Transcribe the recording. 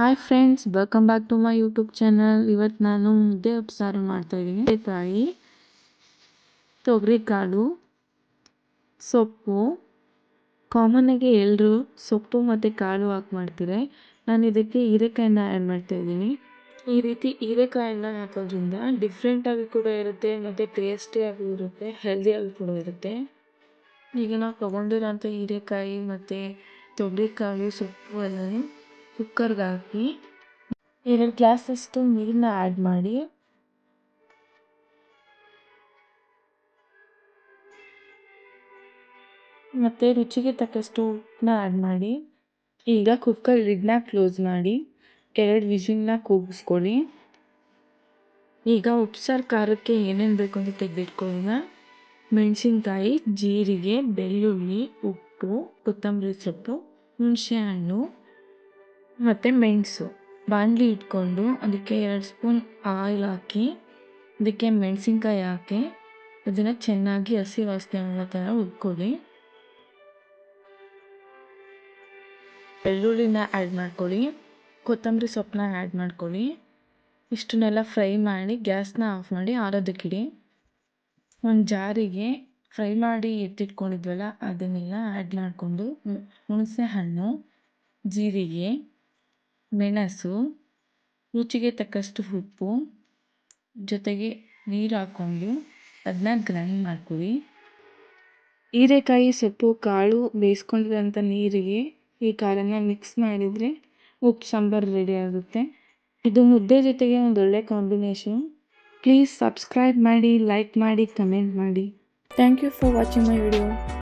Hi friends welcome back to my YouTube channel ಇವತ್ತು ನಾನು ಮುದ್ದೆ ಉಪ್ಸಾರು ಮಾಡ್ತಾಯಿದ್ದೀನಿ ತಾಯಿ ತೊಗರಿಕಾಳು, ಸೊಪ್ಪು. ಕಾಮನ್ನಾಗಿ ಎಲ್ಲರೂ ಸೊಪ್ಪು ಮತ್ತು ಕಾಳು ಹಾಕಿ ಮಾಡ್ತಾರೆ. ನಾನು ಇದಕ್ಕೆ ಹೀರೆಕಾಯನ್ನ ಆ್ಯಡ್ ಮಾಡ್ತಾಯಿದ್ದೀನಿ ಈ ರೀತಿ ಹೀರೆಕಾಯನ್ನ ಹಾಕೋದ್ರಿಂದ ಡಿಫ್ರೆಂಟಾಗಿ ಕೂಡ ಇರುತ್ತೆ, ಮತ್ತು ಟೇಸ್ಟಿಯಾಗೂ ಇರುತ್ತೆ ಹೆಲ್ದಿಯಾಗಿ ಕೂಡ ಇರುತ್ತೆ. ಈಗ ನಾವು ತೊಗೊಂಡಿರೋಂಥ ಹೀರೆಕಾಯಿ ಮತ್ತು ತೊಗರಿಕಾಯಿ ಸೊಪ್ಪು ಎಲ್ಲ ಕುಕ್ಕರ್ಗೆ ಹಾಕಿ ಎರಡು ಗ್ಲಾಸಷ್ಟು ನೀರನ್ನ ಆ್ಯಡ್ ಮಾಡಿ. ಮತ್ತು ರುಚಿಗೆ ತಕ್ಕಷ್ಟು ಉಪ್ಪನ್ನ ಆ್ಯಡ್ ಮಾಡಿ. ಈಗ ಕುಕ್ಕರ್ ಲಿಡ್ನ ಕ್ಲೋಸ್ ಮಾಡಿ. ಎರಡು ವಿಷಿಲ್ನ ಕೂಗಿಸ್ಕೊಳ್ಳಿ. ಈಗ ಉಪ್ಸಾರು ಖಾರಕ್ಕೆ ಏನೇನು ಬೇಕು ಅಂತ ತೆಗೆದಿಟ್ಕೊಳ್ಳೋಣ. ಮೆಣಸಿನ್ಕಾಯಿ, ಜೀರಿಗೆ, ಬೆಳ್ಳುಳ್ಳಿ, ಉಪ್ಪು, ಕೊತ್ತಂಬರಿ ಸೊಪ್ಪು, ಹುಣಸೆಹಣ್ಣು ಮತ್ತು ಮೆಣಸು. ಬಾಣಲಿ ಇಟ್ಕೊಂಡು ಅದಕ್ಕೆ ಎರಡು ಸ್ಪೂನ್ ಆಯಿಲ್ ಹಾಕಿ, ಅದಕ್ಕೆ ಮೆಣಸಿನ್ಕಾಯಿ ಹಾಕಿ, ಅದನ್ನು ಚೆನ್ನಾಗಿ ಹಸಿ ವಾಸನೆ ಅನ್ನೋ ಥರ ಹುರ್ಕೊಳ್ಳಿ. ಬೆಳ್ಳುಳ್ಳಿನ ಆ್ಯಡ್ ಮಾಡ್ಕೊಳ್ಳಿ, ಕೊತ್ತಂಬರಿ ಸೊಪ್ಪನ್ನ ಆ್ಯಡ್ ಮಾಡ್ಕೊಳ್ಳಿ. ಇಷ್ಟನ್ನೆಲ್ಲ ಫ್ರೈ ಮಾಡಿ, ಗ್ಯಾಸ್ನ ಆಫ್ ಮಾಡಿ ಆರೋದಕ್ಕಿಡಿ ಒಂದು ಜಾರಿಗೆ ಫ್ರೈ ಮಾಡಿ ಎತ್ತಿಟ್ಕೊಂಡಿದ್ವಲ್ಲ ಅದನ್ನೆಲ್ಲ ಆ್ಯಡ್ ಮಾಡಿಕೊಂಡು ಹುಣಸೆ ಹಣ್ಣು ಜೀರಿಗೆ ಮೆಣಸು, ರುಚಿಗೆ ತಕ್ಕಷ್ಟು ಉಪ್ಪು, ಜೊತೆಗೆ ನೀರು ಹಾಕ್ಕೊಂಡು ಅದನ್ನ ಗ್ರೈಂಡ್ ಮಾಡ್ಕೊಳ್ಳಿ ಹೀರೆಕಾಯಿ ಸೊಪ್ಪು, ಕಾಳು ಬೇಯಿಸ್ಕೊಂಡಿರೋಂಥ ನೀರಿಗೆ ಈ ಕಾಳನ್ನು ಮಿಕ್ಸ್ ಮಾಡಿದರೆ ಉಪ್ಪು, ಸಾಂಬಾರು ರೆಡಿ ಆಗುತ್ತೆ. ಇದು ಮುದ್ದೆ ಜೊತೆಗೆ ಒಂದು ಒಳ್ಳೆ ಕಾಂಬಿನೇಷನ್ ಪ್ಲೀಸ್ ಸಬ್ಸ್ಕ್ರೈಬ್ ಮಾಡಿ ಲೈಕ್ ಮಾಡಿ ಕಮೆಂಟ್ ಮಾಡಿ. Thank you for watching my video